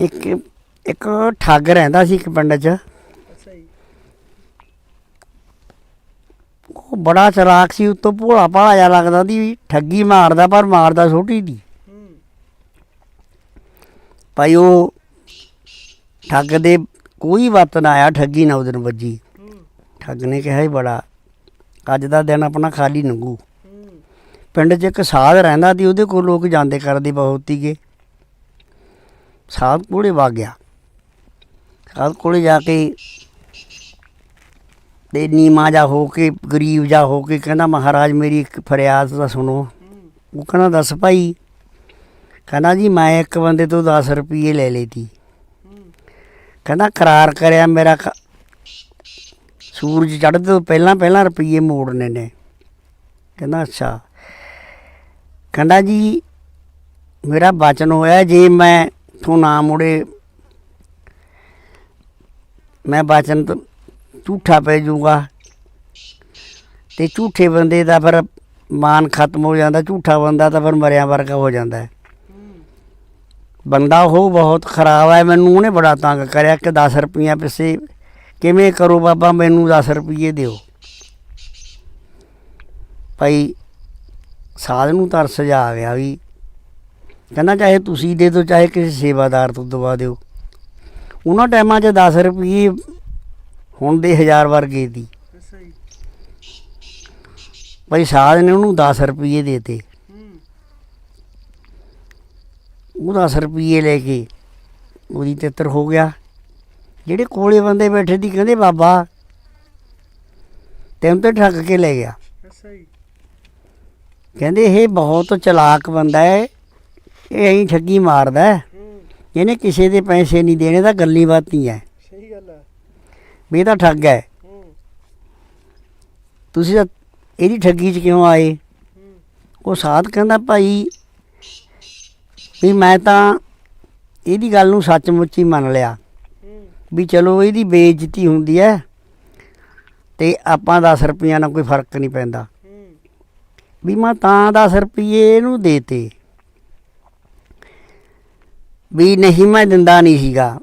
ਇੱਕ ਇੱਕ ਠੱਗ ਰਹਿੰਦਾ ਸੀ ਇੱਕ ਪਿੰਡ 'ਚ। ਅੱਛਾ ਜੀ। ਉਹ ਬੜਾ ਚਲਾਕ ਸੀ ਉੱਤੋਂ ਭੋਲਾ ਭਾਲਾ ਜਿਹਾ ਲੱਗਦਾ ਸੀ ਠੱਗੀ ਮਾਰਦਾ ਪਰ ਮਾਰਦਾ ਛੋਟੀ ਦੀ ਹੂੰ। ਭਾਈ ਉਹ ਠੱਗ ਦੇ ਕੋਈ ਵਤ ਨਾ ਆਇਆ ਠੱਗੀ ਨਾ ਉਹਦੇ ਨੂੰ ਵੱਜੀ। ਹੂੰ। ਠੱਗ ਨੇ ਕਿਹਾ ਹੀ ਬੜਾ ਅੱਜ ਦਾ ਦਿਨ ਆਪਣਾ ਖਾਲੀ ਹੂੰ। ਪਿੰਡ 'ਚ ਇੱਕ ਸਾਧ ਰਹਿੰਦਾ ਸੀ ਉਹਦੇ ਕੋਲ ਲੋਕ ਜਾਂਦੇ ਕਰਦੇ ਬਹੁਤ ਸੀਗੇ ਸਾਧ ਕੋਲੇ ਵਗ ਗਿਆ। ਸਾਧ ਕੋਲੇ ਜਾ ਕੇ ਤੇ ਨੀਮਾ ਜਾ ਹੋ ਕੇ, ਗਰੀਬ ਜਾ ਹੋ ਕੇ ਕਹਿੰਦਾ, ਮਹਾਰਾਜ, ਮੇਰੀ ਇੱਕ ਫਰਿਆਦ ਤਾਂ ਸੁਣੋ। ਉਹ ਕਹਿੰਦਾ, ਦੱਸ ਭਾਈ। ਕਹਿੰਦਾ, ਜੀ, ਮੈਂ ਇੱਕ ਬੰਦੇ ਤੋਂ 10 ਰੁਪਏ ਲੈ ਲਏ ਤੀ ਕਹਿੰਦਾ, ਕਰਾਰ ਕਰਿਆ ਮੇਰਾ ਕ- ਸੂਰਜ ਚੜ੍ਹਦੇ ਤੋਂ ਪਹਿਲਾਂ ਪਹਿਲਾਂ ਰੁਪਏ ਮੋੜਨੇ ਨੇ। ਕਹਿੰਦਾ, ਅੱਛਾ। ਕਹਿੰਦਾ, ਜੀ, ਮੇਰਾ ਬਚਨ ਹੋਇਆ, ਜੇ ਮੈਂ ਤੋਂ ਨਾ ਮੁੜੇ। ਮੈਂ ਬਚਨ ਝੂਠਾ ਪੈ ਜਾਊਗਾ ਤੇ ਝੂਠੇ ਬੰਦੇ ਦਾ ਫਿਰ ਮਾਨ ਖਤਮ ਹੋ ਜਾਂਦਾ, ਝੂਠਾ ਬੰਦਾ ਤਾਂ ਫਿਰ ਮਰਿਆ ਵਰਗਾ ਹੋ ਜਾਂਦਾ ਬੰਦਾ ਉਹ ਬਹੁਤ ਖਰਾਬ ਹੈ, ਮੈਨੂੰ ਉਹਨੇ ਬੜਾ ਤੰਗ ਕਰਿਆ ਕਿ 10 ਰੁਪਈਆ ਪਿੱਛੇ ਕਿਵੇਂ ਕਰੋ ਬਾਬਾ, ਮੈਨੂੰ 10 ਰੁਪਈਏ ਦਿਓ। ਭਾਈ ਸਾਧ ਨੂੰ ਤਰਸ ਜਾ ਗਿਆ ਵੀ ਕਹਿੰਦਾ ਚਾਹੇ ਤੁਸੀਂ ਦੇ ਦਿਓ ਚਾਹੇ ਕਿਸੇ ਸੇਵਾਦਾਰ ਤੋਂ ਦਵਾ ਦਿਓ। ਉਹਨਾਂ ਟਾਈਮਾਂ 'ਚ 10 ਰੁਪਏ ਹੁਣ ਦੇ ਹਜ਼ਾਰ ਵਰਗੇ ਦੀ। ਭਾਈ ਸਾਧ ਨੇ ਉਹਨੂੰ 10 ਰੁਪਏ ਦੇਤੇ ਉਹ 10 ਰੁਪਏ ਲੈ ਕੇ ਉਹਦੀ ਤਿੱਤਰ ਹੋ ਗਿਆ। ਜਿਹੜੇ ਕੋਲੇ ਬੰਦੇ ਬੈਠੇ ਦੀ ਕਹਿੰਦੇ ਬਾਬਾ ਤੈਨੂੰ ਤੇ ਠੱਗ ਕੇ ਲੈ ਗਿਆ। ਕਹਿੰਦੇ ਇਹ ਬਹੁਤ ਚਲਾਕ ਬੰਦਾ ਹੈ। ਇਹ ਐਂ ਠੱਗੀ ਮਾਰਦਾ ਹੈ। ਹੂੰ। ਇਹਨੇ ਕਿਸੇ ਦੇ ਪੈਸੇ ਨਹੀਂ ਦੇਣੇ ਤਾਂ ਗੱਲੀ ਬਾਤ ਨਹੀਂ ਹੈ। ਸਹੀ ਗੱਲ ਹੈ। ਵੀ ਇਹ ਤਾਂ ਠੱਗ ਹੈ। ਹੂੰ। ਤੁਸੀਂ ਤਾਂ ਇਹਦੀ ਠੱਗੀ 'ਚ ਕਿਉਂ ਆਏ? ਹੂੰ। ਉਹ ਸਾਧ ਕਹਿੰਦਾ ਭਾਈ ਵੀ ਮੈਂ ਤਾਂ ਇਹਦੀ ਗੱਲ ਨੂੰ ਸੱਚਮੁੱਚ ਹੀ ਮੰਨ ਲਿਆ। ਹੂੰ। ਵੀ ਚਲੋ ਇਹਦੀ ਬੇਇੱਜ਼ਤੀ ਹੁੰਦੀ ਹੈ ਤੇ ਆਪਾਂ 10 ਰੁਪਈਆਂ ਨਾਲ ਕੋਈ ਫ਼ਰਕ ਨਹੀਂ ਪੈਂਦਾ। ਹੂੰ। ਵੀ ਮੈਂ ਤਾਂ 10 ਰੁਪਏ ਇਹਨੂੰ ਦੇਤੇ। ਵੀ ਨਹੀਂ ਮੈਂ ਦਿੰਦਾ ਨਹੀਂ ਸੀਗਾ।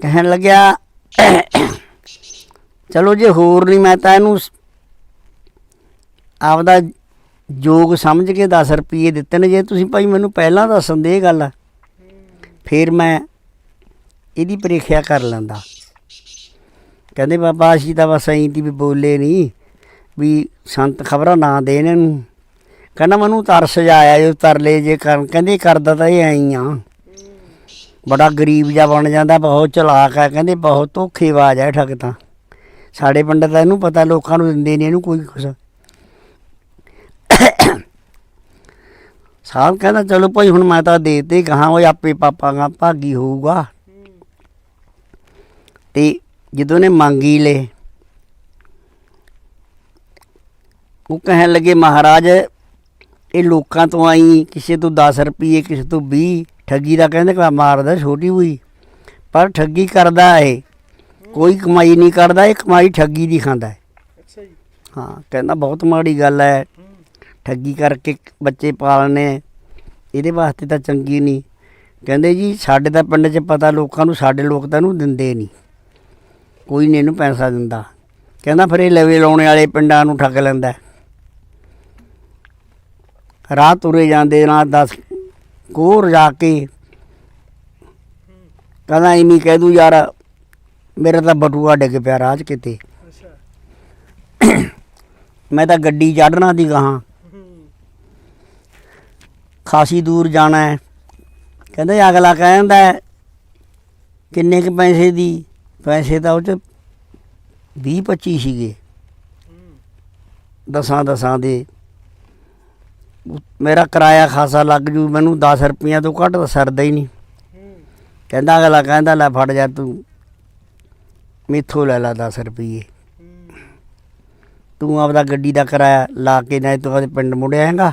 ਕਹਿਣ ਲੱਗਿਆ, ਚਲੋ ਜੇ ਹੋਰ ਨਹੀਂ, ਮੈਂ ਤਾਂ ਇਹਨੂੰ ਆਪਦਾ ਜੋਗ ਸਮਝ ਕੇ 10 ਰੁਪਏ ਦਿੱਤੇ ਨੇ। ਜੇ ਤੁਸੀਂ ਭਾਈ ਮੈਨੂੰ ਪਹਿਲਾਂ ਦੱਸਣ ਦੇ ਇਹ ਗੱਲ, ਫਿਰ ਮੈਂ ਇਹਦੀ ਪ੍ਰੀਖਿਆ ਕਰ ਲੈਂਦਾ। ਕਹਿੰਦੇ, ਬਾਬਾ, ਅਸੀਂ ਤਾਂ ਬਸ ਐਂ ਤੀ ਵੀ ਬੋਲੇ ਨਹੀਂ ਵੀ ਸੰਤ ਖਬਰਾਂ ਨਾ ਦੇਣ ਇਹਨੂੰ। ਕਹਿੰਦਾ ਮੈਨੂੰ ਤਰਸ ਜਾਇਆ ਜੋ ਤਰਲੇ ਜੇ ਕਰਨ। ਕਹਿੰਦੇ ਕਰਦਾ ਤਾਂ ਇਹ ਐਂ ਆ। ਬੜਾ ਗਰੀਬ ਜਿਹਾ ਬਣ ਜਾਂਦਾ, ਬਹੁਤ ਚਲਾਕ ਹੈ ਕਹਿੰਦੇ ਬਹੁਤ ਧੋਖੇਬਾਜ਼ ਆ ਠੱਗ ਤਾਂ। ਸਾਡੇ ਪਿੰਡ ਤਾਂ ਇਹਨੂੰ ਪਤਾ, ਲੋਕਾਂ ਨੂੰ ਦਿੰਦੇ ਨਹੀਂ ਇਹਨੂੰ ਕੋਈ ਕੁਛ। ਸਾਹਿਬ ਕਹਿੰਦਾ, ਚਲੋ ਭਾਈ, ਹੁਣ ਮੈਂ ਤਾਂ ਦੇਤੇ ਕਹਾਂ ਉਹ ਆਪੇ ਪਾਪਾ ਪਾਪਾਗਾ ਭਾਗੀ ਹੋਊਗਾ। ਤੇ ਜਦੋਂ ਨੇ ਮੰਗੀ ਲੈ ਉਹ ਕਹਿਣ ਲੱਗੇ, ਮਹਾਰਾਜ ਇਹ ਲੋਕਾਂ ਤੋਂ ਆਈ ਕਿਸੇ ਤੋਂ 10 ਰੁਪਏ ਕਿਸੇ ਤੋਂ 20 ਠੱਗੀ ਦਾ ਕਹਿੰਦੇ ਕਿ ਮਾਰਦਾ ਛੋਟੀ ਹੋਈ ਪਰ ਠੱਗੀ ਕਰਦਾ ਇਹ। ਕੋਈ ਕਮਾਈ ਨਹੀਂ ਕਰਦਾ ਇਹ ਕਮਾਈ ਠੱਗੀ ਦੀ ਖਾਂਦਾ ਹੈ। ਅੱਛਾ ਜੀ। ਹਾਂ ਕਹਿੰਦਾ ਬਹੁਤ ਮਾੜੀ ਗੱਲ ਹੈ। ਠੱਗੀ ਕਰਕੇ ਬੱਚੇ ਪਾਲਣੇ ਇਹਦੇ ਵਾਸਤੇ ਤਾਂ ਚੰਗੀ ਨਹੀਂ। ਕਹਿੰਦੇ ਜੀ ਸਾਡੇ ਤਾਂ ਪਿੰਡ 'ਚ ਪਤਾ ਲੋਕਾਂ ਨੂੰ ਸਾਡੇ ਲੋਕ ਤਾਂ ਇਹਨੂੰ ਦਿੰਦੇ ਨਹੀਂ। ਕੋਈ ਨਹੀਂ ਇਹਨੂੰ ਪੈਸਾ ਦਿੰਦਾ। ਕਹਿੰਦਾ ਫਿਰ ਇਹ ਲਵੇ ਲਾਉਣੇ ਵਾਲੇ ਪਿੰਡਾਂ ਨੂੰ ਠੱਗ ਲੈਂਦਾ। ਰਾਹ ਤੁਰੇ ਜਾਂਦੇ ਨਾ 10 ਕੋਰ ਜਾ ਕੇ। ਕਹਿੰਦਾ ਇਵੇਂ ਕਹਿ ਦੂ ਯਾਰ ਮੇਰਾ ਤਾਂ ਬਟੂਆ ਡਿੱਗ ਪਿਆ ਰਾਹ 'ਚ ਕਿਤੇ। ਮੈਂ ਤਾਂ ਗੱਡੀ ਚੜ੍ਹਨਾ ਦੀ ਗਾਹਾਂ। ਖਾਸੀ ਦੂਰ ਜਾਣਾ ਹੈ। ਕਹਿੰਦੇ ਅਗਲਾ ਕਹਿੰਦਾ ਕਿੰਨੇ ਕੁ ਪੈਸੇ ਦੀ? ਪੈਸੇ ਤਾਂ ਉਹ ਚ 20 25 ਸੀਗੇ। ਦਸਾਂ ਦਸਾਂ ਦੇ। ਮੇਰਾ ਕਿਰਾਇਆ ਖਾਸਾ ਲੱਗ ਜੂ ਮੈਨੂੰ 10 ਰੁਪਈਆ ਤੋਂ ਘੱਟ ਤਾਂ ਸਰਦਾ ਹੀ ਨਹੀਂ। ਕਹਿੰਦਾ ਅਗਲਾ ਕਹਿੰਦਾ ਲੈ ਫੜ ਜਾ ਤੂੰ। ਮੇਥੋਂ ਲੈ ਲਾ 10 ਰੁਪਈਏ। ਤੂੰ ਆਪਦਾ ਗੱਡੀ ਦਾ ਕਿਰਾਇਆ ਲਾ ਕੇ ਨਾ ਤੂੰ ਆਪਦੇ ਪਿੰਡ ਮੁੜਿਆ ਹੈਗਾ।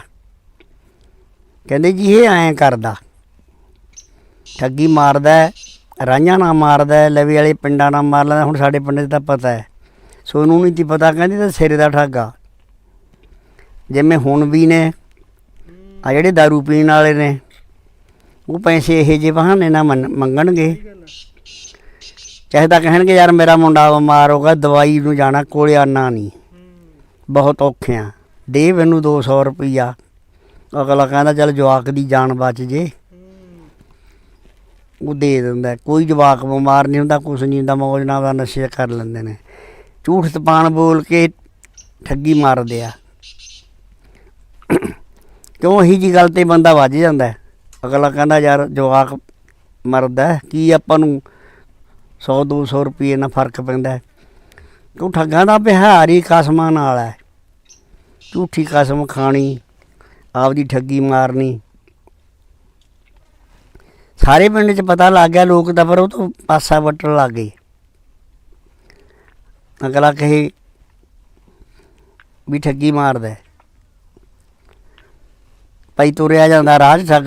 ਕਹਿੰਦੇ ਜੀ ਇਹ ਐਂ ਕਰਦਾ। ਠੱਗੀ ਮਾਰਦਾ ਹੈ, ਰਾਂਝਾ ਨਾ ਮਾਰਦਾ ਲਵੇ ਵਾਲੇ ਪਿੰਡਾਂ ਨਾਲ ਮਾਰ ਲੈਂਦਾ। ਹੁਣ ਸਾਡੇ ਪਿੰਡ 'ਚ ਤਾਂ ਪਤਾ ਹੈ। ਸੋਨੂੰ ਨਹੀਂ ਤੀ ਪਤਾ ਕਹਿੰਦੇ ਤਾਂ ਸਿਰੇ ਦਾ ਠੱਗਾ ਜਿਵੇਂ ਹੁਣ ਵੀ ਨੇ ਆ ਜਿਹੜੇ दारू ਪੀਣ ਵਾਲੇ ਨੇ, ਉਹ ਪੈਸੇ ਇਹ ਜਿਹੇ ਬਹਾਨੇ ਨਾਲ ਮੰਨ- ਮੰਗਣਗੇ। ਚਾਹੇ ਤਾਂ ਕਹਿਣਗੇ, ਯਾਰ ਮੇਰਾ ਮੁੰਡਾ ਬਿਮਾਰ ਹੋ ਗਿਆ, ਦਵਾਈ ਨੂੰ ਜਾਣਾ, ਕੋਲੇ ਆਨਾ ਨਹੀਂ। ਬਹੁਤ ਔਖੇ ਆ। ਦੇ ਮੈਨੂੰ 200 ਰੁਪਈਆ। ਅਗਲਾ ਕਹਿੰਦਾ, ਚੱਲ ਜਵਾਕ ਦੀ ਜਾਨ ਬਚ ਜੇ। ਉਹ ਦੇ ਦਿੰਦਾ। ਕੋਈ ਜਵਾਕ ਬਿਮਾਰ ਨਹੀਂ ਹੁੰਦਾ, ਕੁਛ ਨਹੀਂ ਹੁੰਦਾ, ਮੌਜ ਨਾਲ ਨਸ਼ੇ ਕਰ ਲੈਂਦੇ ਨੇ। ਝੂਠ ਤਪਾਨ ਬੋਲ ਕੇ ਠੱਗੀ ਮਾਰਦੇ ਆ। ਕਿਉਂ ਇਹੀ ਜੀ ਗੱਲ ਤੇ ਬੰਦਾ ਵੱਜ ਜਾਂਦਾ ਹੈ। ਅਗਲਾ ਕਹਿੰਦਾ ਯਾਰ ਜਵਾਕ ਮਰਦਾ ਹੈ, ਕੀ ਆਪਾਂ ਨੂੰ 100 200 ਰੁਪਏ ਨਾਲ ਫ਼ਰਕ ਪੈਂਦਾ ਹੈ। ਕਿਉਂ ਠੱਗਾਂ ਦਾ ਵਿਹਾਰ ਹੀ ਕਸਮਾਂ ਨਾਲ ਹੈ ਝੂਠੀ ਕਸਮ ਖਾਣੀ ਆਪਦੀ ਠੱਗੀ ਮਾਰਨੀ ਸਾਰੇ ਪਿੰਡ 'ਚ ਪਤਾ ਲੱਗ ਗਿਆ ਲੋਕ ਤਾਂ ਪਰ ਉਹ ਤੋਂ ਪਾਸਾ ਵੱਟਣ ਲੱਗ ਗਏ ਅਗਲਾ ਕਹੇ ਵੀ ਠੱਗੀ ਮਾਰਦਾ ਹੈ। ਭਾਈ ਤੁਰਿਆ ਜਾਂਦਾ ਰਾਜ ਠੱਗ,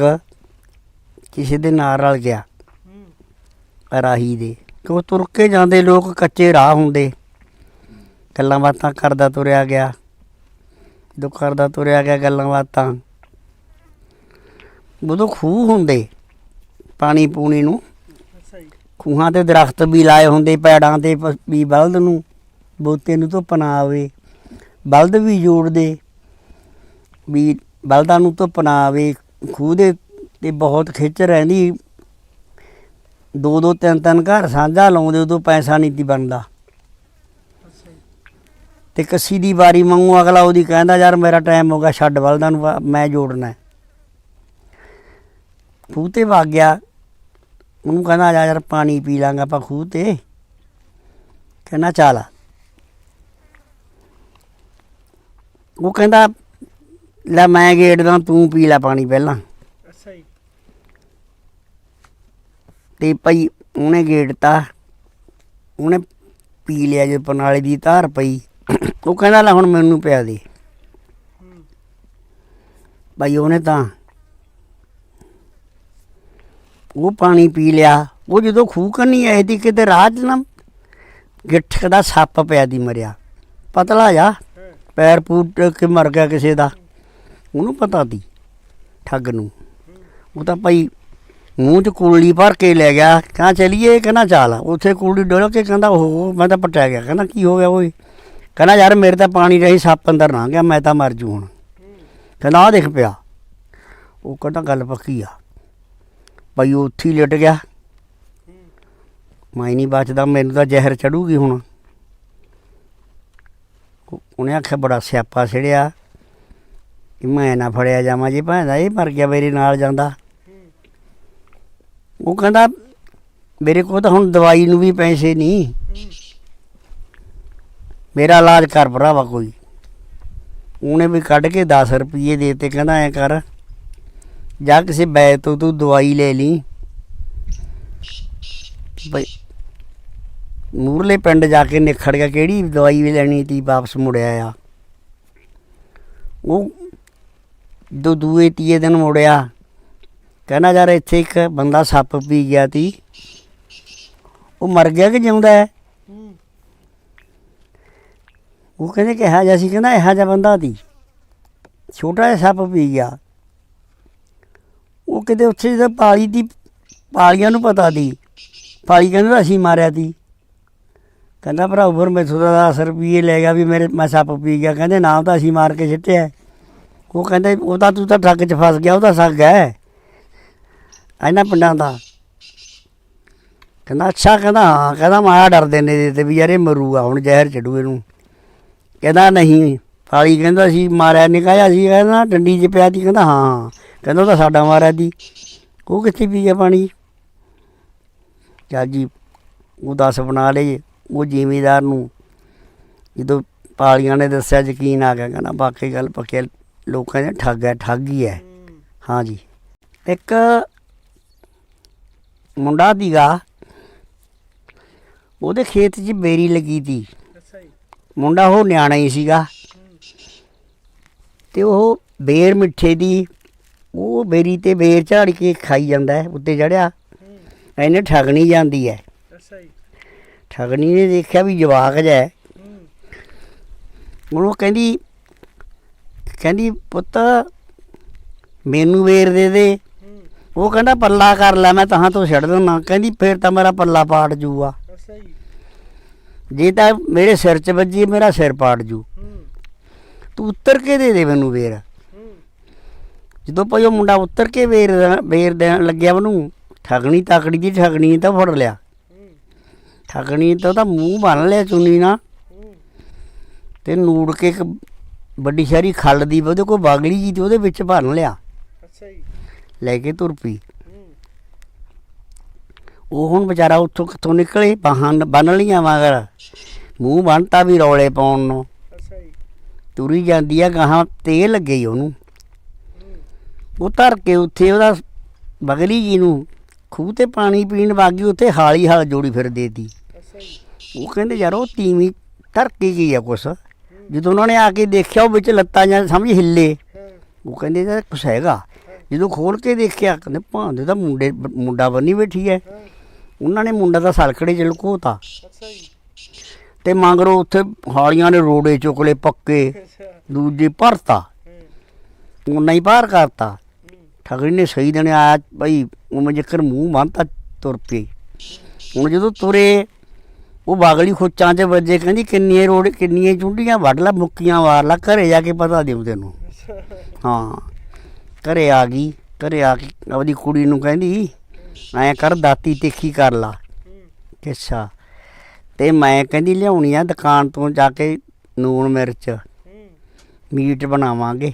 ਕਿਸੇ ਦੇ ਨਾਲ ਰਲ ਗਿਆ। ਹੂੰ ਰਾਹੀ ਦੇ। ਕਿਉਂ ਤੁਰ ਕੇ ਜਾਂਦੇ ਲੋਕ ਕੱਚੇ ਰਾਹ ਹੁੰਦੇ। ਗੱਲਾਂ ਬਾਤਾਂ ਕਰਦਾ ਤੁਰਿਆ ਗਿਆ। ਦੁੱਖ ਕਰਦਾ ਤੁਰਿਆ ਗਿਆ ਗੱਲਾਂ ਬਾਤਾਂ। ਉਦੋਂ ਖੂਹ ਹੁੰਦੇ ਪਾਣੀ ਪੂਣੀ ਨੂੰ। ਖੂਹਾਂ ਤੇ ਦਰਖਤ ਵੀ ਲਾਏ ਹੁੰਦੇ, ਪੈੜਾਂ ਤੇ ਪ- ਵੀ ਬਲਦ ਨੂੰ। ਬੋਤੇ ਨੂੰ ਧੁੱਪ ਨਾ ਆਵੇ। ਬਲਦ ਵੀ ਜੋੜਦੇ। ਵੀ ਬਲਦਾਂ ਨੂੰ ਧੁੱਪ ਨਾ ਆਵੇ, ਖੂਹ ਦੇ ਤੇ ਬਹੁਤ ਖਿੱਚ ਰਹਿੰਦੀ। ਦੋ ਦੋ ਤਿੰਨ ਤਿੰਨ ਘਰ ਸਾਂਝਾ ਲਾਉਂਦੇ, ਉਦੋਂ ਪੈਸਾ ਨਹੀਂ ਤੀ ਬਣਦਾ। ਅੱਛਾ ਤੇ ਕੱਸੀ ਦੀ ਵਾਰੀ ਮੰਗੂ ਅਗਲਾ ਉਹਦੀ ਕਹਿੰਦਾ, ਯਾਰ ਮੇਰਾ ਟਾਈਮ ਹੋ ਗਿਆ, ਛੱਡ ਬਲਦਾਂ ਨੂੰ, ਵਾ- ਮੈਂ ਜੋੜਨਾ ਖੂਹ ਤੇ ਵਗ ਗਿਆ। ਉਹਨੂੰ ਕਹਿੰਦਾ ਜਾ ਯਾਰ, ਪਾਣੀ ਪੀ ਲਾਂਗਾ ਆਪਾਂ ਖੂਹ ਤੇ। ਕਹਿੰਦਾ, ਚੱਲ। ਉਹ ਕਹਿੰਦਾ ਲੈ ਮੈਂ ਗੇੜਦਾ ਤੂੰ ਪੀ ਲੈ ਪਾਣੀ ਪਹਿਲਾਂ। ਅੱਛਾ ਜੀ। ਤੇ ਭਾਈ ਉਹਨੇ ਗੇੜਤਾ ਉਹਨੇ ਪੀ ਲਿਆ ਜੇ ਪਨਾਲੇ ਦੀ ਧਾਰ ਪਈ। ਉਹ ਕਹਿੰਦਾ ਲੈ ਹੁਣ ਮੈਨੂੰ ਪਿਆ ਦੇ। ਭਾਈ ਉਹਨੇ ਤਾਂ ਉਹ ਪਾਣੀ ਪੀ ਲਿਆ। ਉਹ ਜਦੋਂ ਖੂਹ ਕੰਨੀ ਆਈ ਦੀ ਕਿਤੇ ਰਾਹ 'ਚ ਨਾ ਗਿੱਠ ਦਾ ਸੱਪ ਪਿਆ ਦੀ ਮਰਿਆ। ਪਤਲਾ ਜਾ ਪੈਰ ਪੂਟ ਕੇ ਮਰ ਗਿਆ ਕਿਸੇ ਦਾ। ਉਹਨੂੰ ਪਤਾ ਦੀ ਠੱਗ ਨੂੰ। ਉਹ ਤਾਂ ਭਾਈ ਮੂੰਹ 'ਚ ਕੁਲੜੀ ਭਰ ਕੇ ਲੈ ਗਿਆ ਕਹਾਂ ਚਲੀਏ, ਕਹਿੰਦਾ ਚਾਲ। ਉੱਥੇ ਕੁਲੜੀ ਡੋਲ ਕੇ ਕਹਿੰਦਾ ਉਹ ਮੈਂ ਤਾਂ ਪਟਿਆ ਗਿਆ। ਕਹਿੰਦਾ, ਕੀ ਹੋ ਗਿਆ ਓਏ? ਕਹਿੰਦਾ, ਯਾਰ ਮੇਰੇ ਤਾਂ ਪਾਣੀ ਰਹੀ ਸੱਪ ਅੰਦਰ ਨਾ ਗਿਆ, ਮੈਂ ਤਾਂ ਮਰ ਜੂ ਹੁਣ। ਕਹਿੰਦਾ ਆ ਦੇਖ ਪਿਆ। ਉਹ ਕਹਿੰਦਾ, ਗੱਲ ਪੱਕੀ ਆ। ਭਾਈ ਉਹ ਉੱਥੇ ਹੀ ਲਟ ਗਿਆ। ਮੈਂ ਨਹੀਂ ਬਚਦਾ, ਮੈਨੂੰ ਤਾਂ ਜ਼ਹਿਰ ਚੜੂਗੀ ਹੁਣ। ਉਹਨੇ ਆਖਿਆ, ਬੜਾ ਸਿਆਪਾ ਛੜਿਆ ਕਿ ਮੈਂ ਨਾ ਫੜਿਆ ਜਾਵਾਂ ਜੀ ਦਾ ਇਹ ਮਰ ਗਿਆ ਮੇਰੇ ਨਾਲ ਜਾਂਦਾ। ਉਹ ਕਹਿੰਦਾ, ਮੇਰੇ ਕੋਲ ਤਾਂ ਹੁਣ ਦਵਾਈ ਨੂੰ ਵੀ ਪੈਸੇ ਨਹੀਂ ਮੇਰਾ ਇਲਾਜ ਕਰ ਭਰਾਵਾ ਕੋਈ। ਉਹਨੇ ਵੀ ਕੱਢ ਕੇ 10 ਰੁਪਏ ਦੇ ਤੇ ਕਹਿੰਦਾ ਐ ਕਰ, ਜਾ ਕਿਸੇ ਬੈਦ ਤੋਂ ਤੂੰ ਦਵਾਈ ਲੈ ਲਈ। ਬਈ ਮੂਰਲੇ ਪਿੰਡ ਜਾ ਕੇ ਨਿਖੜ ਗਿਆ, ਕਿਹੜੀ ਦਵਾਈ ਵੀ ਲੈਣੀ ਤੀ, ਵਾਪਸ ਮੁੜਿਆ ਆ। ਉਹ ਦੋ ਦੂਏ ਤੀਏ ਦਿਨ ਮੁੜਿਆ। ਕਹਿੰਦਾ, ਯਾਰ, ਇੱਥੇ ਇੱਕ ਬੰਦਾ ਸੱਪ ਪੀ ਗਿਆ ਤੀ। ਉਹ ਮਰ ਗਿਆ ਕਿ ਜਿਉਂਦਾ ਹੈ? ਉਹ ਕਹਿੰਦੇ ਕਿਹਾ ਜਿਹਾ ਸੀ, ਕਹਿੰਦਾ, ਇਹੋ ਜਿਹਾ ਬੰਦਾ ਤੀ। ਛੋਟਾ ਜਿਹਾ ਸੱਪ ਪੀ ਗਿਆ। ਉਹ ਕਿਤੇ ਉੱਥੇ ਜਦੋਂ ਪਾਲੀ ਦੀ, ਪਾਲੀਆਂ ਨੂੰ ਪਤਾ ਦੀ ਪਾਲੀ ਕਹਿੰਦਾ, ਅਸੀਂ ਮਾਰਿਆ ਤੀ। ਕਹਿੰਦਾ, ਭਰਾ ਉਪਰ ਮੈਥੋਂ ਤਾਂ 10 ਰੁਪਏ ਲੈ ਗਿਆ ਵੀ ਮੇਰੇ, ਮੈਂ ਸੱਪ ਪੀ ਗਿਆ। ਕਹਿੰਦੇ ਨਾਮ ਤਾਂ ਅਸੀਂ ਮਾਰ ਕੇ ਸਿੱਟਿਆ ਉਹ ਕਹਿੰਦੇ ਉਹ ਤਾਂ ਤੂੰ ਤਾਂ ਠੱਗ 'ਚ ਫਸ ਗਿਆ ਉਹ ਤਾਂ ਸੱਗ ਹੈ। ਇਹਨਾਂ ਪਿੰਡਾਂ ਦਾ। ਕਹਿੰਦਾ, ਅੱਛਾ, ਕਹਿੰਦਾ, ਹਾਂ, ਕਹਿੰਦਾ ਮਾਇਆ ਡਰਦੇ ਨੇ ਇਹਦੇ ਤੇ ਵੀ ਯਾਰ ਇਹ ਮਰੂਗਾ, ਹੁਣ ਜ਼ਹਿਰ ਚੜੂ ਇਹਨੂੰ ਕਹਿੰਦਾ, ਨਹੀਂ ਫਾਲੀ ਕਹਿੰਦਾ ਸੀ, ਮਾਰਿਆ ਨਿਕਾਇਆ ਸੀ, ਕਹਿੰਦਾ ਡੰਡੀ 'ਚ ਪਿਆ ਸੀ, ਕਹਿੰਦਾ, ਹਾਂ ਕਹਿੰਦਾ ਉਹ ਤਾਂ ਸਾਡਾ ਮਾਰਿਆ ਦੀ ਉਹ ਕਿੱਥੇ ਪੀ ਗਿਆ ਪਾਣੀ? ਚੱਲ ਜੀ, ਉਹ ਦੱਸ ਬਣਾ ਲਏ, ਉਹ ਜ਼ਿਮੀਦਾਰ ਨੂੰ। ਜਦੋਂ ਪਾਲੀਆਂ ਨੇ ਦੱਸਿਆ ਯਕੀਨ ਆ ਗਿਆ, ਕਹਿੰਦਾ, ਬਾਕੀ ਗੱਲ ਪੱਕੇ ਲੋਕਾਂ ਨੇ ਠੱਗ ਹੈ ਠੱਗ ਹੀ ਹੈ। ਹੂੰ ਹਾਂ ਜੀ। ਇੱਕ ਮੁੰਡਾ ਦੀਗਾ ਉਹਦੇ ਖੇਤ 'ਚ ਬੇਰੀ ਲੱਗੀ ਤੀ। ਜੀ। ਮੁੰਡਾ ਉਹ ਨਿਆਣਾ ਹੀ ਸੀਗਾ। ਤੇ ਉਹ ਬੇਰ ਮਿੱਠੇ ਦੀ ਉਹ ਬੇਰੀ ਤੇ ਬੇਰ ਝਾੜ ਕੇ ਖਾਈ ਜਾਂਦਾ ਉੱਤੇ ਚੜਿਆ ਇਹਨੇ ਠਗਣੀ ਜਾਂਦੀ ਹੈ। ਜੀ। ਠਗਣੀ ਨੇ ਦੇਖਿਆ ਵੀ ਜਵਾਕ ਜਿਹਾ ਹੈ। ਹੂੰ। ਉਹਨੂੰ ਕਹਿੰਦੀ ਕਹਿੰਦੀ ਪੁੱਤ ਮੈਨੂੰ ਵੇਰ ਦੇ ਦੇ। ਉਹ ਕਹਿੰਦਾ ਪੱਲਾ ਕਰ ਲੈ ਮੈਂ ਤਾਂ ਤੋਂ ਛੱਡ ਦਿੰਦਾ। ਕਹਿੰਦੀ ਫੇਰ ਤਾਂ ਮੇਰਾ ਪੱਲਾ ਪਾੜ ਜੂਗਾ। ਅੱਛਾ ਜੀ। ਜੇ ਤਾਂ ਮੇਰੇ ਸਿਰ 'ਚ ਵੱਜੀ ਮੇਰਾ ਸਿਰ ਪਾੜ ਜੂ। ਤੂੰ ਉੱਤਰ ਕੇ ਦੇ ਦੇ ਮੈਨੂੰ ਵੇਰ। ਜਦੋਂ ਭਾਈ ਉਹ ਮੁੰਡਾ ਉੱਤਰ ਕੇ ਵੇਰ ਵੇਰ ਦੇਣ ਲੱਗਿਆ ਉਹਨੂੰ ਠਗਣੀ ਤਕੜੀ ਦੀ ਠਗਣੀ ਤਾਂ ਫੜ ਲਿਆ। ਠਗਣੀ ਤਾਂ ਉਹਦਾ ਮੂੰਹ ਬੰਨ ਲਿਆ ਚੁੰਨੀ ਨਾਲ। ਤੇ ਨੂੜ ਕੇ ਵੱਡੀ ਸ਼ਾਰੀ ਖੱਲ ਦੀ ਉਹਦੇ ਕੋਲ ਬਾਗਲੀ ਜੀ ਤੇ ਉਹਦੇ ਵਿੱਚ ਭਰਨ ਲਿਆ। ਅੱਛਾ ਜੀ। ਲੈ ਕੇ ਤੁਰ ਪਈ। ਉਹ ਹੁਣ ਵਿਚਾਰਾ ਉੱਥੋਂ ਕਿੱਥੋਂ ਨਿਕਲੇ? ਬਾਹਾਂ ਬੰਨ ਲੀਆਂ ਮਗਰ। ਮੂੰਹ ਬੰਨਤਾ ਵੀ ਰੌਲੇ ਪਾਉਣ ਨੂੰ। ਅੱਛਾ ਜੀ। ਤੁਰੀ ਜਾਂਦੀ ਆ ਗਾਹਾਂ ਤੇਲ ਲੱਗੇ ਉਹਨੂੰ। ਉਹ ਧਰ ਕੇ ਉੱਥੇ ਉਹਦਾ ਬਗਲੀ ਜੀ ਨੂੰ ਖੂਹ ਤੇ ਪਾਣੀ ਪੀਣ ਵਾਗੀ ਉੱਥੇ ਹਾਲੀ ਹਾਲ ਜੋੜੀ ਫਿਰ ਦੇਤੀ। ਅੱਛਾ ਜੀ। ਉਹ ਕਹਿੰਦੇ ਯਾਰ ਉਹ ਤੀਵੀਂ ਕੇ ਗਈ ਆ ਕੁਛ। ਜਦੋਂ ਉਹਨਾਂ ਨੇ ਆ ਕੇ ਦੇਖਿਆ ਉਹ ਵਿੱਚ ਲੱਤਾਂ ਜਾਂ ਸਮਝ ਹਿੱਲੇ ਉਹ ਕਹਿੰਦੇ ਯਾਰ ਕੁਛ ਹੈਗਾ। ਜਦੋਂ ਖੋਲ ਕੇ ਦੇਖਿਆ ਕਹਿੰਦੇ ਭਾਂਦੇ ਤਾਂ ਮੁੰਡੇ ਮੁੰਡਾ ਬੰਨੀ ਬੈਠੀ ਹੈ। ਉਹਨਾਂ ਨੇ ਮੁੰਡਾ ਤਾਂ ਸਲਕੜੇ ਚ ਲੁਕੋਤਾ। ਤੇ ਮਗਰੋਂ ਉੱਥੇ ਹਾਲੀਆਂ ਨੇ ਰੋੜੇ ਚੁਕਲੇ ਪੱਕੇ ਦੂਜੇ ਭਰਤਾ। ਉਹਨਾਂ ਹੀ ਪਾਰ ਕਰਤਾ। ਠਗੜੀ ਨੇ ਸਹੀ ਦਿਨ ਆਇਆ ਭਾਈ ਉਹ ਜੇਕਰ ਮੂੰਹ ਬੰਨਤਾ ਤੁਰ ਪਈ ਹੁਣ ਜਦੋਂ ਤੁਰੇ ਉਹ ਬਾਗਲੀ ਖੋਚਾਂ 'ਚ ਵੱਜੇ, ਕਹਿੰਦੀ ਕਿੰਨੀਆਂ ਰੋੜ, ਕਿੰਨੀਆਂ ਚੁੰਡੀਆਂ ਵੱਢ ਲਾ, ਮੁੱਕੀਆਂ ਵਾਰ ਲਾ, ਘਰੇ ਜਾ ਕੇ ਪਤਾ ਦੇਉ ਤੈਨੂੰ। ਅੱਛਾ ਹਾਂ, ਘਰੇ ਆ ਗਈ, ਘਰੇ ਆ ਕੇ ਆਪਦੀ ਕੁੜੀ ਨੂੰ ਕਹਿੰਦੀ ਐਂ ਕਰ ਦਾਤੀ ਤਿੱਖੀ ਕਰ ਲਾ। ਹੂੰ ਅੱਛਾ ਤੇ ਮੈਂ ਕਹਿੰਦੀ, ਲਿਆਉਣੀ ਆ ਦੁਕਾਨ ਤੋਂ ਜਾ ਕੇ ਨੂਣ ਮਿਰਚ, ਮੀਟ ਬਣਾਵਾਂਗੇ।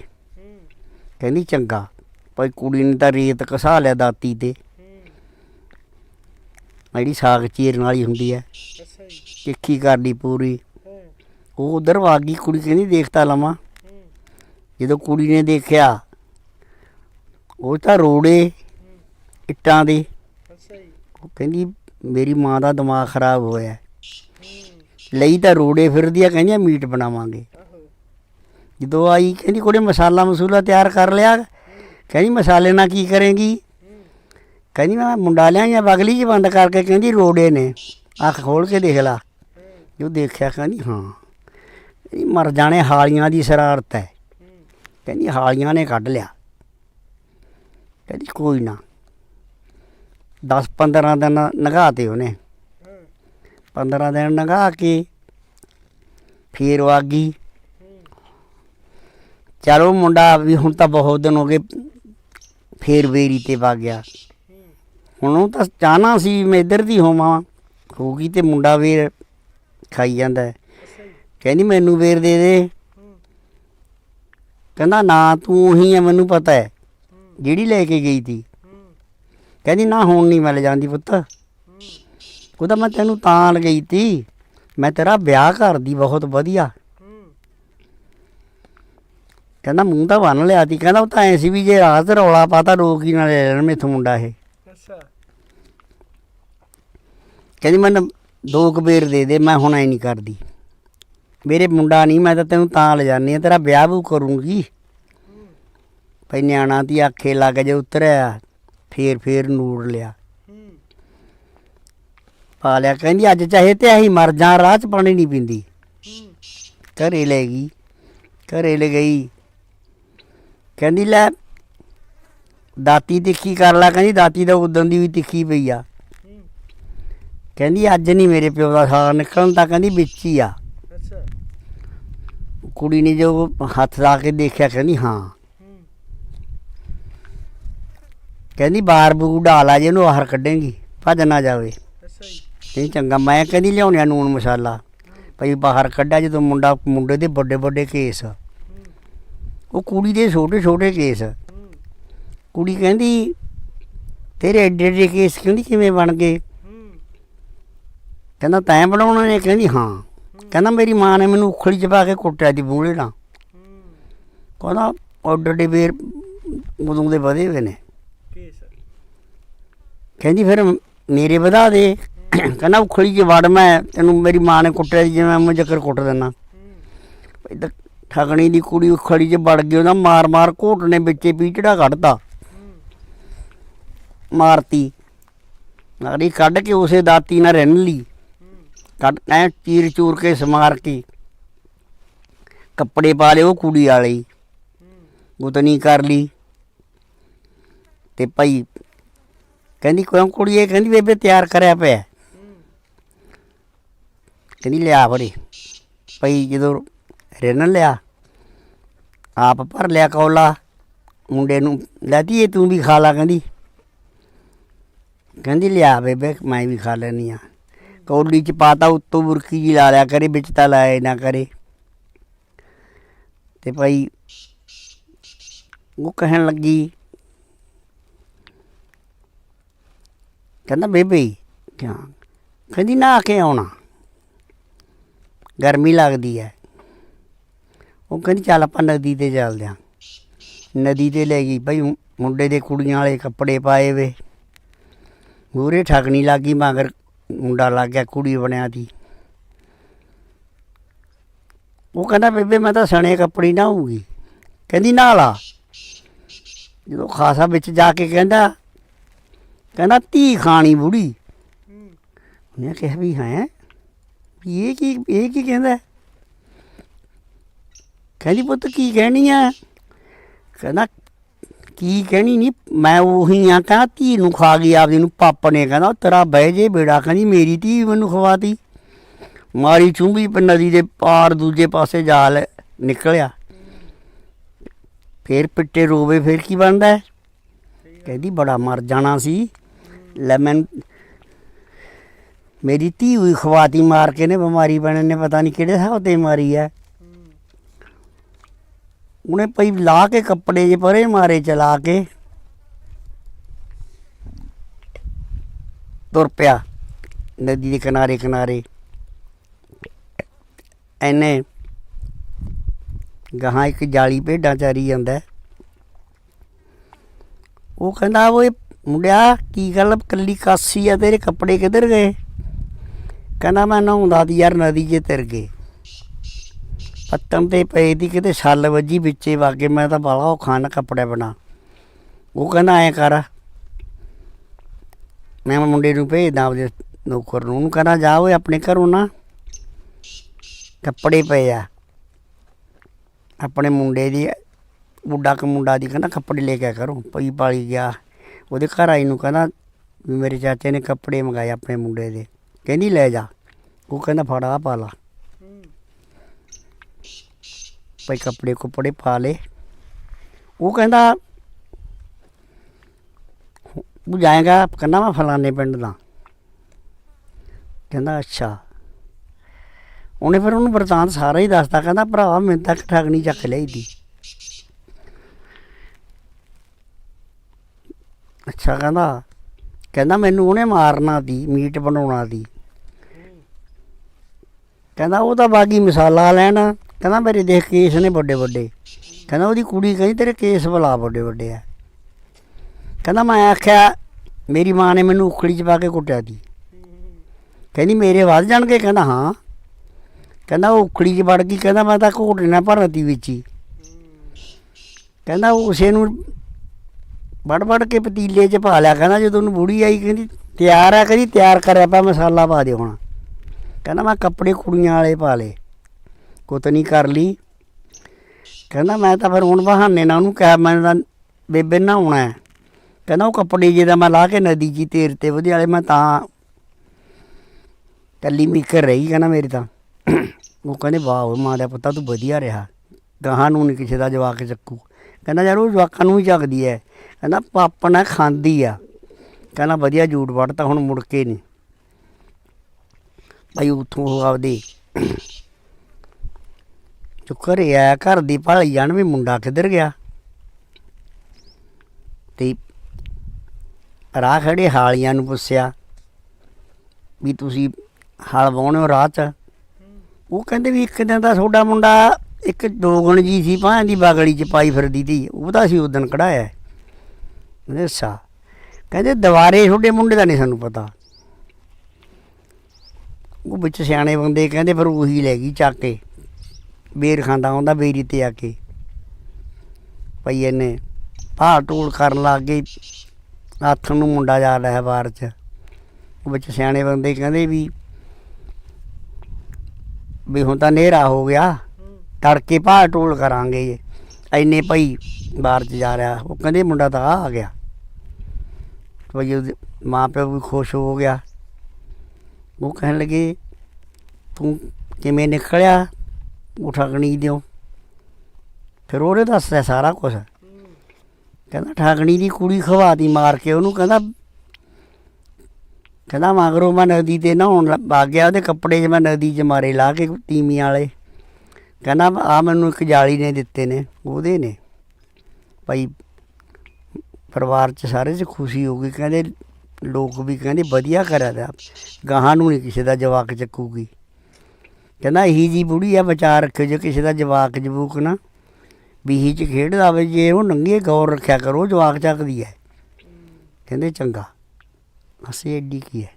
ਕਹਿੰਦੀ, ਚੰਗਾ, ਭਾਈ ਕੁੜੀ ਨੇ ਤਾਂ ਰੇਤ ਘਸਾ ਲਿਆ ਦਾਤੀ ਤੇ। ਜਿਹੜੀ ਸਾਗ ਚੀਰਨ ਵਾਲੀ ਹੁੰਦੀ ਹੈ। ਜੀ ਤਿੱਖੀ ਕਰਦੀ ਪੂਰੀ। ਉਹ ਉਧਰ ਵਾਗੀ ਕੁੜੀ ਕਹਿੰਦੀ ਦੇਖਤਾ ਲਵਾਂ। ਜਦੋਂ ਕੁੜੀ ਨੇ ਦੇਖਿਆ ਉਹ ਤਾਂ ਰੋੜੇ ਇੱਟਾਂ ਦੇ। ਅੱਛਾ ਜੀ। ਉਹ ਕਹਿੰਦੀ ਮੇਰੀ ਮਾਂ ਦਾ ਦਿਮਾਗ ਖਰਾਬ ਹੋਇਆ। ਲਈ ਤਾਂ ਰੋੜੇ ਫਿਰਦੀ ਆ ਕਹਿੰਦੀ ਮੀਟ ਬਣਾਵਾਂਗੇ। ਜਦੋਂ ਆਈ ਕਹਿੰਦੀ ਕੋੜੇ ਮਸਾਲਾ ਮਸੂਲਾ ਤਿਆਰ ਕਰ ਲਿਆ। ਕਹਿੰਦੀ ਮਸਾਲੇ ਨਾਲ ਕੀ ਕਰੇਂਗੀ? ਕਹਿੰਦੀ ਮੈਂ ਮੁੰਡਾ ਲਿਆ ਜਾਂ ਬਗਲੀ ਜੀ ਬੰਦ ਕਰਕੇ ਕਹਿੰਦੀ ਰੋੜੇ ਨੇ। ਅੱਖ ਖੋਲ ਕੇ ਦੇਖ ਲਾ। ਜੋ ਦੇਖਿਆ ਕਹਿੰਦੀ ਹਾਂ। ਇਹ ਮਰ ਜਾਣੇ ਹਾਲੀਆਂ ਦੀ ਸ਼ਰਾਰਤ ਹੈ। ਕਹਿੰਦੀ ਹਾਲੀਆਂ ਨੇ ਕੱਢ ਲਿਆ। ਕਹਿੰਦੀ ਕੋਈ ਨਾ। 10 15 ਦਿਨ ਨਗਾਤੇ ਉਹਨੇ। ਹਾਂ 15 ਦਿਨ ਨਗਾ ਕੇ ਫੇਰ ਉਹ ਆ ਗਈ। ਚਲੋ ਮੁੰਡਾ ਵੀ ਹੁਣ ਤਾਂ ਬਹੁਤ ਦਿਨ ਹੋ ਗਏ ਫੇਰ ਵੇਰੀ ਤੇ ਵਗ ਗਿਆ। ਹੁਣ ਉਹ ਤਾਂ ਚਾਹਨਾ ਸੀ ਵੀ ਮੈਂ ਇੱਧਰ ਦੀ ਹੋਵਾਂ। ਹੋ ਗਈ ਤੇ ਮੁੰਡਾ ਵੇਰ ਖਾਈ ਜਾਂਦਾ ਹੈ। ਕਹਿੰਦੀ ਮੈਨੂੰ ਵੇਰ ਦੇ ਦੇ। ਕਹਿੰਦਾ ਨਾ ਤੂੰ ਹੀ ਹੈ ਮੈਨੂੰ ਪਤਾ ਹੈ। ਜਿਹੜੀ ਲੈ ਕੇ ਗਈ ਤੀ। ਕਹਿੰਦੀ ਨਾ ਹੁਣ ਨਹੀਂ ਮਿਲ ਜਾਂਦੀ ਪੁੱਤ। ਹੂੰ ਉਹਦਾ ਮੈਂ ਤੈਨੂੰ ਤਾਂ ਲਗਈ ਤੀ। ਮੈਂ ਤੇਰਾ ਵਿਆਹ ਕਰਦੀ ਬਹੁਤ ਵਧੀਆ। ਕਹਿੰਦਾ ਮੂੰਹ ਤਾਂ ਬੰਨ ਲਿਆ ਤੀ। ਕਹਿੰਦਾ ਉਹ ਤਾਂ ਐ ਸੀ ਵੀ ਜੇ ਰਾਤ ਰੌਲਾ ਪਾਤਾ ਰੋਕ ਹੀ ਨਾ ਲੈ ਲੈਣ ਮੇਥੋਂ ਮੁੰਡਾ ਇਹ। ਅੱਛਾ। ਕਹਿੰਦੀ ਮੈਨੂੰ ਦੋ ਕੁ ਬੇਰ ਦੇ ਦੇ, ਮੈਂ ਹੁਣ ਐ ਨਹੀਂ ਕਰਦੀ। ਮੇਰੇ ਮੁੰਡਾ ਨਹੀਂ ਮੈਂ ਤਾਂ ਤੈਨੂੰ ਤਾਂ ਲੈ ਜਾਨੀ ਆ, ਤੇਰਾ ਵਿਆਹ ਵੀ ਕਰੂੰਗੀ। ਹੂੰ ਭਈ ਨਿਆਣਾ ਦੀ ਆਖੇ ਲੱਗ ਜੇ ਉਤਰਿਆ, ਫੇਰ ਫੇਰ ਨੂਰ ਲਿਆ। ਪਾ ਲਿਆ, ਕਹਿੰਦੀ ਅੱਜ ਚਾਹੇ ਤੇ ਅਸੀਂ ਮਰ ਜਾ, ਰਾਹ ਚ ਪਾਣੀ ਨਹੀਂ ਪੀਂਦੀ। ਘਰੇ ਲੈ ਗਈ, ਘਰੇ ਲੈ ਗਈ। ਕਹਿੰਦੀ ਲੈ, ਦਾਤੀ ਤਿੱਖੀ ਕਰ ਲਾ, ਕਹਿੰਦੀ ਦਾਤੀ ਦਾ ਉਦੋਂ ਦੀ ਵੀ ਤਿੱਖੀ ਪਈ ਆ। ਕਹਿੰਦੀ ਅੱਜ ਨਹੀਂ ਮੇਰੇ ਪਿਓ ਦਾ ਸਾਗ ਨਿਕਲਣ ਤਾਂ ਕਹਿੰਦੀ ਵਿੱਚ ਹੀ ਆ। ਅੱਛਾ। ਕੁੜੀ ਨੇ ਜੋ ਹੱਥ ਲਾ ਕੇ ਦੇਖਿਆ ਕਹਿੰਦੀ ਹਾਂ। ਕਹਿੰਦੀ ਬਾਰ ਬੂ ਡਾਲਾ ਜੇ ਉਹਨੂੰ ਬਾਹਰ ਕੱਢੇਂਗੀ ਭੱਜ ਨਾ ਜਾਵੇ। ਅੱਛਾ ਜੀ। ਨਹੀਂ ਚੰਗਾ ਮੈਂ ਕਹਿੰਦੀ ਲਿਆਉਣਿਆ ਨੂਣ ਮਸਾਲਾ। ਭਈ ਬਾਹਰ ਕੱਢਿਆ ਜਦੋਂ ਮੁੰਡਾ ਮੁੰਡੇ ਦੇ ਵੱਡੇ ਵੱਡੇ ਕੇਸ। ਉਹ ਕੁੜੀ ਦੇ ਛੋਟੇ ਛੋਟੇ ਕੇਸ। ਕੁੜੀ ਕਹਿੰਦੀ ਤੇਰੇ ਐਡੇ ਐਡੇ ਕੇਸ ਕਹਿੰਦੀ ਕਿਵੇਂ ਬਣ ਗਏ? ਕਹਿੰਦਾ ਤੈਂ ਬਣਾਉਣਾ ਨੇ ਕਹਿੰਦੀ ਹਾਂ। ਕਹਿੰਦਾ ਮੇਰੀ ਮਾਂ ਨੇ ਮੈਨੂੰ ਉਖਲੀ ਚ ਪਾ ਕੇ ਕੁੱਟਿਆ ਦੀ ਬੂਹੇ ਨਾਲ। ਕਹਿੰਦਾ ਆਰਡਰ ਦੇ ਵੇਰ ਉਦੋਂ ਦੇ ਵਧੇ ਹੋਏ ਨੇ। ਕਹਿੰਦੀ ਫਿਰ ਮੇਰੇ ਵਧਾ ਦੇ। ਕਹਿੰਦਾ ਉਖਲੀ ਚ ਵੜ ਮੈਂ, ਤੈਨੂੰ ਮੇਰੀ ਮਾਂ ਨੇ ਕੁੱਟਿਆ ਸੀ, ਜਿਵੇਂ ਮੈਂ ਜੱਕਰ ਕੁੱਟ ਦਿੰਦਾ। ਹੂੰ ਠਗਣੀ ਦੀ ਕੁੜੀ ਉਖਲੀ ਚ ਵੜ ਗਈ, ਉਹਦਾ ਮਾਰ ਮਾਰ ਘੋਟ ਨੇ ਵਿੱਚੇ ਪੀਚੜਾ ਕੱਢਤਾ। ਹੂੰ ਮਾਰਤੀ। ਨਾੜੀ ਕੱਢ ਕੇ ਉਸੇ ਦਾਤੀ ਨਾਲ ਰਿੰਨ ਲਈ। ਕੱਢ, ਐ ਚੀਰ ਚੂਰ ਕੇ ਸਮਾਰ ਕੇ ਕੱਪੜੇ ਪਾ ਲਏ ਉਹ ਕੁੜੀ ਵਾਲੇ। ਹੀ ਗੁੱਤਨੀ ਕਰ ਲਈ। ਤੇ ਭਾਈ ਕਹਿੰਦੀ, ਕਿਉਂ ਕੁੜੀਏ ਕਹਿੰਦੀ, ਬੇਬੇ ਤਿਆਰ ਕਰਿਆ ਪਿਆ ਕਹਿੰਦੀ, ਲਿਆ ਬੜੀ ਭਾਈ ਜਦੋਂ ਰਿੰਨ ਲਿਆ, ਆਪ ਭਰ ਲਿਆ ਕੌਲਾ, ਮੁੰਡੇ ਨੂੰ ਲੈਦੀ ਇਹ ਤੂੰ ਵੀ ਖਾ ਲਾ। ਕਹਿੰਦੀ ਕਹਿੰਦੀ, ਲਿਆ ਬੇਬੇ, ਮੈਂ ਵੀ ਖਾ ਲੈਣੀ ਆ ਕੌਲੀ ਚ ਪਾਤਾ, ਉੱਤੋਂ ਬੁਰਕੀ ਜੀ ਲਾ ਲਿਆ ਕਰੇ, ਵਿੱਚ ਤਾਂ ਲਾਏ ਨਾ ਕਰੇ। ਤੇ ਭਾਈ, ਉਹ ਕਹਿਣ ਲੱਗੀ, ਕਹਿੰਦਾ, ਬੇਬੇ, ਕਿਆ? ਕਹਿੰਦੀ ਨਾ ਕੇ ਆਉਣਾ। ਗਰਮੀ ਲੱਗਦੀ ਹੈ ਉਹ ਕਹਿੰਦੀ, ਚੱਲ ਆਪਾਂ ਨਦੀ ਤੇ ਚੱਲਦੇ ਹਾਂ ਨਦੀ ਤੇ ਲੈ ਗਈ। ਭਾਈ ਮੁੰਡੇ ਦੇ ਕੁੜੀਆਂ ਵਾਲੇ ਕੱਪੜੇ ਪਾਏ ਵੇ। ਮੂਰੇ ਠਗਣੀ ਲੱਗੀ, ਮਗਰ ਮੁੰਡਾ ਲੱਗ ਗਿਆ, ਕੁੜੀ ਬਣਿਆ ਦੀ। ਉਹ ਕਹਿੰਦਾ, ਬੇਬੇ, ਮੈਂ ਤਾਂ ਸਣੇ ਕੱਪੜੀ ਨਾ ਹੋਊਗੀ ਕਹਿੰਦੀ ਨਾ ਲਾ ਜਦੋਂ ਖਾਸਾ ਵਿੱਚ ਜਾ ਕੇ ਕਹਿੰਦਾ ਕਹਿੰਦਾ, ਧੀ ਖਾਣੀ ਬੁੜੀ। ਉਹਨੇ ਕਿਹਾ ਵੀ, ਹੈ? ਵੀ ਇਹ ਕੀ ਇਹ ਕੀ ਕਹਿੰਦਾ? ਕਹਿੰਦੀ, ਪੁੱਤ, ਕੀ ਕਹਿਣੀ ਆ? ਕਹਿੰਦਾ ਕੀ ਕਹਿਣੀ ਨਹੀਂ ਮੈਂ ਉਹੀ ਆ ਕਹਿੰਦਾ ਧੀ ਨੂੰ ਖਾ ਗਈ, ਆਪਦੀ ਨੂੰ ਪਾਪ ਨੇ ਕਹਿੰਦਾ, ਤੇਰਾ ਬਹਿ ਜੇ ਬੇੜਾ, ਕਹਿੰਦੀ ਮੇਰੀ ਧੀ ਮੈਨੂੰ ਖਵਾਤੀ। ਮਾਰੀ ਚੁੰਗੀ ਪ ਨਦੀ ਦੇ ਪਾਰ ਦੂਜੇ ਪਾਸੇ ਜਾਲ ਨਿਕਲਿਆ। ਫੇਰ ਪਿੱਟੇ ਰੋਵੇ, ਫੇਰ ਕੀ ਬਣਦਾ? ਕਹਿੰਦੀ ਬੜਾ ਮਰ ਜਾਣਾ ਸੀ। ਲੈ ਮੈਂ ਮੇਰੀ ਧੀ ਹੋਈ ਖਵਾਤੀ, ਮਾਰ ਕੇ ਨੇ ਬਿਮਾਰੀ ਬਣੇ ਨੇ ਪਤਾ ਨਹੀਂ ਕਿਹੜੇ ਹਿਸਾਬ ਤੇ ਮਾਰੀ ਹੈ ਉਹਨੇ ਪਈ ਲਾ ਕੇ ਕੱਪੜੇ ਜੇ ਪਰੇ ਮਾਰੇ ਚਲਾ ਕੇ। ਤੁਰ ਪਿਆ ਨਦੀ ਦੇ ਕਿਨਾਰੇ ਕਿਨਾਰੇ। ਐਨੇ ਗਾਹਾਂ ਇੱਕ ਜਾਲੀ ਭੇਡਾਂ ਚਾਰੀ ਜਾਂਦਾ। ਉਹ ਕਹਿੰਦਾ, ਓਏ ਮੁੰਡਿਆ, ਕੀ ਗੱਲ ਕੱਲੀ ਕਾਸੀ ਆ, ਤੇਰੇ ਕੱਪੜੇ ਕਿੱਧਰ ਗਏ? ਕਹਿੰਦਾ, ਮੈਂ ਨਹਾਉਂਦਾ ਦੀ ਯਾਰ ਨਦੀ 'ਚ ਤਰ ਗਏ ਪੱਤਨ ਤੇ ਪਈ ਦੀ ਕਿਤੇ ਛੱਲ ਵੱਜੀ ਵਿੱਚੇ ਵਾਗੇ, ਮੈਂ ਤਾਂ ਬਾਲਾ ਉਹ ਖਾਨ ਕੱਪੜੇ ਬਣਾ ਉਹ ਕਹਿੰਦਾ, ਐ ਕਰ। ਮੈਂ ਮੁੰਡੇ ਨੂੰ ਭੇਜਦਾ ਆਪਦੇ ਨੌਕਰ ਨੂੰ। ਉਹਨੂੰ ਕਹਿੰਦਾ, ਜਾ ਓਏ, ਆਪਣੇ ਘਰੋਂ ਨਾ ਕੱਪੜੇ ਪਏ ਆ। ਆਪਣੇ ਮੁੰਡੇ ਦੀ, ਬੁੱਢਾ ਕ ਮੁੰਡਾ ਦੀ ਕਹਿੰਦਾ, ਕੱਪੜੇ ਲੈ ਕੇ ਕਰੋ ਪਈ ਪਾਲੀ ਗਿਆ। ਉਹਦੇ ਘਰ ਆਈ ਨੂੰ ਕਹਿੰਦਾ ਵੀ ਮੇਰੇ ਚਾਚੇ ਨੇ ਕੱਪੜੇ ਮੰਗਾਏ ਆਪਣੇ ਮੁੰਡੇ ਦੇ। ਕਹਿੰਦੀ, ਲੈ ਜਾ। ਉਹ ਕਹਿੰਦਾ, ਫੜਾ ਪਾ ਲਾ ਹੂੰ ਭਾਈ ਕੱਪੜੇ ਕੁਪੜੇ ਪਾ ਲੇ ਉਹ ਕਹਿੰਦਾ, ਤੂੰ ਜਾਏਗਾ ਕਹਿੰਦਾ ਮੈਂ ਫਲਾਣੇ ਪਿੰਡ ਦਾ? ਕਹਿੰਦਾ, ਅੱਛਾ। ਉਹਨੇ ਫਿਰ ਉਹਨੂੰ ਵਰਤਾਂਤ ਸਾਰਾ ਹੀ ਦੱਸਦਾ ਕਹਿੰਦਾ, ਭਰਾਵਾ ਮੈਨੂੰ ਤੱਕ ਠਗਣੀ ਚੱਕ ਲਈ ਦੀ ਅੱਛਾ, ਕਹਿੰਦਾ ਕਹਿੰਦਾ, ਮੈਨੂੰ ਉਹਨੇ ਮਾਰਨਾ ਦੀ, ਮੀਟ ਬਣਾਉਣਾ ਦੀ। ਕਹਿੰਦਾ, ਉਹ ਤਾਂ ਬਾਗੀ ਮਸਾਲਾ ਲੈਣਾ ਕਹਿੰਦਾ ਮੇਰੇ ਦੇਖ ਕੇਸ ਨੇ ਵੱਡੇ ਵੱਡੇ। ਕਹਿੰਦਾ ਉਹਦੀ ਕੁੜੀ ਕਹਿੰਦੀ ਤੇਰੇ ਕੇਸ ਬਲਾ ਵੱਡੇ ਵੱਡੇ ਆ। ਕਹਿੰਦਾ ਮੈਂ ਆਖਿਆ, ਮੇਰੀ ਮਾਂ ਨੇ ਮੈਨੂੰ ਉਖੜੀ ਚ ਪਾ ਕੇ ਕੁੱਟਿਆ ਦੀ ਕਹਿੰਦੀ ਮੇਰੇ ਵੱਧ ਜਾਣਗੇ? ਕਹਿੰਦਾ ਹਾਂ। ਕਹਿੰਦਾ ਉਹ ਉਖੜੀ ਚ ਵੜ ਗਈ, ਕਹਿੰਦਾ ਮੈਂ ਤਾਂ ਘੋਟਣਾ ਭਰਤੀ ਵਿੱਚ ਹੀ। ਕਹਿੰਦਾ ਉਸੇ ਨੂੰ ਵੜ ਵੜ ਕੇ ਪਤੀਲੇ ਚ ਪਾ ਲਿਆ। ਕਹਿੰਦਾ ਜਦੋਂ ਉਹਨੂੰ ਬੁੜੀ ਆਈ, ਕਹਿੰਦੀ ਤਿਆਰ ਆ, ਕਹਿੰਦੀ ਤਿਆਰ ਕਰਿਆ ਪਿਆ ਮਸਾਲਾ ਪਾ ਦੇ ਹੁਣ। ਕਹਿੰਦਾ ਮੈਂ ਕੱਪੜੇ ਕੁੜੀਆਂ ਵਾਲੇ ਪਾ ਲਏ। ਕੁਤਨੀ ਕਰ ਲਈ। ਕਹਿੰਦਾ ਮੈਂ ਤਾਂ ਫਿਰ ਹੁਣ ਬਹਾਨੇ ਨਾਲ ਉਹਨੂੰ ਕਿਹਾ, ਮੈਂ ਤਾਂ ਬੇਬੇ ਨਹਾਉਣਾ ਹੈ। ਕਹਿੰਦਾ ਉਹ ਕੱਪੜੇ ਜਿਹਦਾ ਮੈਂ ਲਾ ਕੇ ਨਦੀ ਜੀ ਤੇਰ ਤੇ ਉਹਦੇ ਵਾਲੇ, ਮੈਂ ਤਾਂ ਕੱਲੀ ਮਿਕਰ ਰਹੀ ਕਹਿੰਦਾ ਮੇਰੀ ਤਾਂ। ਉਹ ਕਹਿੰਦੇ, ਵਾਹ ਓਏ ਮਾਂ ਦਾ ਪੁੱਤਾ, ਤੂੰ ਵਧੀਆ ਰਿਹਾ। ਗਾਹਾਂ ਨੂੰ ਨਹੀਂ ਕਿਸੇ ਦਾ ਜਵਾਕ ਚੱਕੂ। ਕਹਿੰਦਾ ਯਾਰ ਉਹ ਜਵਾਕਾਂ ਨੂੰ ਹੀ ਚੱਕਦੀ ਹੈ। ਕਹਿੰਦਾ ਪਾਪਣਾ ਖਾਂਦੀ ਆ। ਕਹਿੰਦਾ ਵਧੀਆ ਝੂਠ ਵੜਤਾ ਹੁਣ ਮੁੜ ਕੇ ਨਹੀਂ ਭਾਈ ਉਥੋਂ ਉਹ ਆਪਦੇ ਜੋ ਘਰੇ ਆਇਆ ਘਰ ਦੀ ਭਾਲੀ ਜਾਣ ਵੀ ਮੁੰਡਾ ਕਿੱਧਰ ਗਿਆ। ਤੇ ਰਾਹ ਖੜੇ ਹਾਲੀਆਂ ਨੂੰ ਪੁੱਛਿਆ ਵੀ ਤੁਸੀਂ ਹਲ ਵਾਹੁਣੇ ਹੋ ਰਾਹ 'ਚ? ਉਹ ਕਹਿੰਦੇ ਵੀ ਇੱਕ ਦਿਨ ਦਾ ਤੁਹਾਡਾ ਮੁੰਡਾ ਇੱਕ ਦੋਗਣ ਜੀ ਸੀ ਭਾਂ ਦੀ ਬਾਗੜੀ 'ਚ ਪਾਈ ਫਿਰਦੀ ਤੀ। ਉਹਦਾ ਸੀ ਉਦਣ ਕਢਾਇਆ। ਕਹਿੰਦੇ, ਅੱਛਾ। ਕਹਿੰਦੇ, ਦੁਬਾਰੇ ਤੁਹਾਡੇ ਮੁੰਡੇ ਦਾ ਨਹੀਂ ਸਾਨੂੰ ਪਤਾ। ਉਹ ਵਿੱਚ ਸਿਆਣੇ ਬੰਦੇ ਕਹਿੰਦੇ, ਫਿਰ ਉਹੀ ਲੈ ਗਈ ਚੱਕ ਕੇ। ਬੇਰ ਖਾਂਦਾ ਹੁੰਦਾ, ਬੇਰੀ ਤੇ ਆ ਕੇ। ਪਈ ਇਹਨੇ ਭਾਅ ਟੂਲ ਕਰਨ ਲੱਗ ਗਈ। ਹੱਥ ਨੂੰ ਮੁੰਡਾ ਜਾ ਰਿਹਾ ਬਾਹਰ ਚ। ਉਹ ਵਿੱਚ ਸਿਆਣੇ ਬੰਦੇ ਕਹਿੰਦੇ ਵੀ ਵੀ ਹੁਣ ਤਾਂ ਨੇਰਾ ਹੋ ਗਿਆ। ਤੜਕੇ ਭਾਅ ਟੂਲ ਕਰਾਂਗੇ। ਐਨੇ ਭਾਈ ਬਾਹਰ ਚ ਜਾ ਰਿਹਾ। ਉਹ ਕਹਿੰਦੇ ਮੁੰਡਾ ਤਾਂ ਆ ਗਿਆ। ਭਈ ਉਹਦੇ ਮਾਂ ਪਿਓ ਵੀ ਖੁਸ਼ ਹੋ ਗਿਆ। ਉਹ ਕਹਿਣ ਲੱਗੇ, ਤੂੰ ਕਿਵੇਂ ਨਿਕਲਿਆ? ਉਹ ਠਗਣੀ ਦਿਓ। ਫਿਰ ਉਹਨੇ ਦੱਸਿਆ ਸਾਰਾ ਕੁਝ ਕਹਿੰਦਾ ਠਾਗਣੀ ਦੀ ਕੁੜੀ ਖਵਾਤੀ ਮਾਰ ਕੇ। ਉਹਨੂੰ ਕਹਿੰਦਾ ਕਹਿੰਦਾ ਮਗਰੋਂ ਮੈਂ ਨਦੀ ਤੇ ਨਹਾਉਣ ਲੱਗ ਗਿਆ। ਉਹਦੇ ਕੱਪੜੇ 'ਚ ਮੈਂ ਨਦੀ 'ਚ ਮਾਰੇ, ਲਾ ਕੇ ਤੀਮੀਆਂ ਵਾਲੇ। ਕਹਿੰਦਾ ਆ ਮੈਨੂੰ ਇੱਕ ਜਾਲੀ ਨੇ ਦਿੱਤੇ ਨੇ, ਉਹਦੇ ਨੇ। ਭਾਈ, ਪਰਿਵਾਰ 'ਚ ਸਾਰੇ 'ਚ ਖੁਸ਼ੀ ਹੋ ਗਈ। ਕਹਿੰਦੇ ਲੋਕ ਵੀ ਕਹਿੰਦੇ ਵਧੀਆ ਕਰਿਆ ਦਾ। ਗਾਹਾਂ ਨੂੰ ਨਹੀਂ ਕਿਸੇ ਦਾ ਜਵਾਕ ਚੱਕੂਗੀ। ਕਹਿੰਦਾ ਇਹੀ ਜੀ ਬੁੜੀ ਆ ਵਿਚਾਰ ਰੱਖਿਓ ਜੇ ਕਿਸੇ ਦਾ ਜਵਾਕ, ਜਬੂਕ ਨਾ। ਬੀਹੀ ਚ ਖੇਡਦਾ ਵੇ ਜੇ ਉਹ ਨੰਗੇ ਗੌਰ ਰੱਖਿਆ ਕਰੋ ਜਵਾਕ ਚੱਕਦੀ ਹੈ। ਕਹਿੰਦੇ ਚੰਗਾ। ਅਸੀਂ ਐਡੀ ਕੀ ਹੈ?